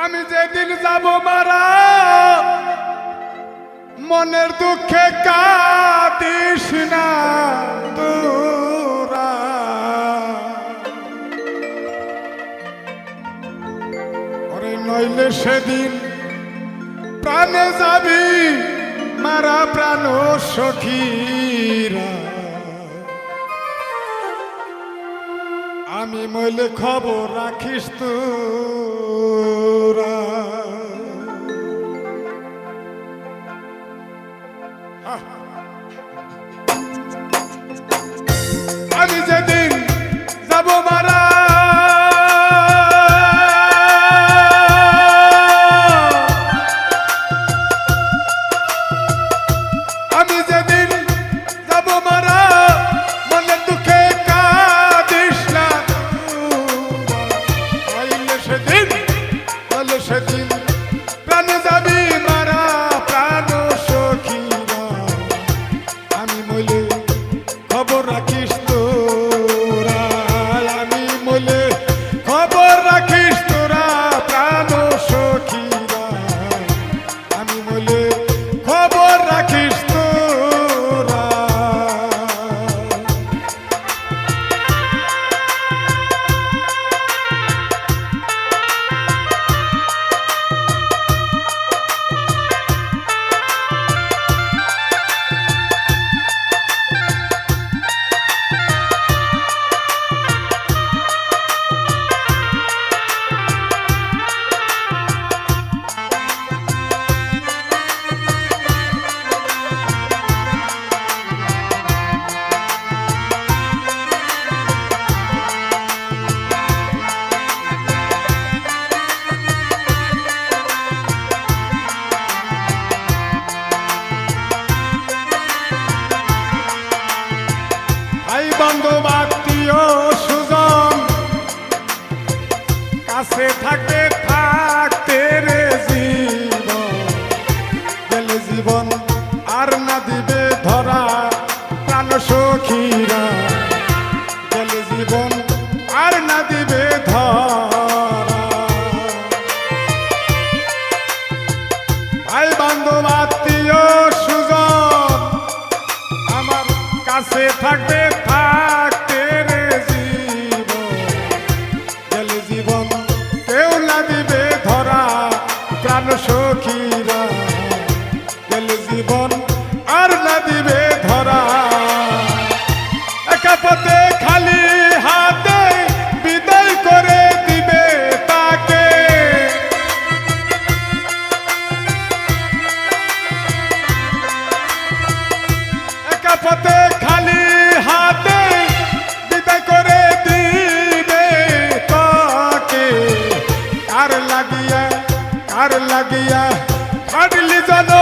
আমি যেদিন যাব মারা, মনের দুঃখে কাঁদিস না তোরা। ওরে নইলে সেদিন প্রাণে যাবি, মারা প্রাণ সখীরা। আমি মইলে খবর রাখিস তোরা। Eu sou o que তার লাগিয়া হারলি জানো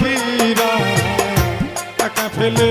পাখিরা একা ফেলে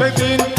Shaitin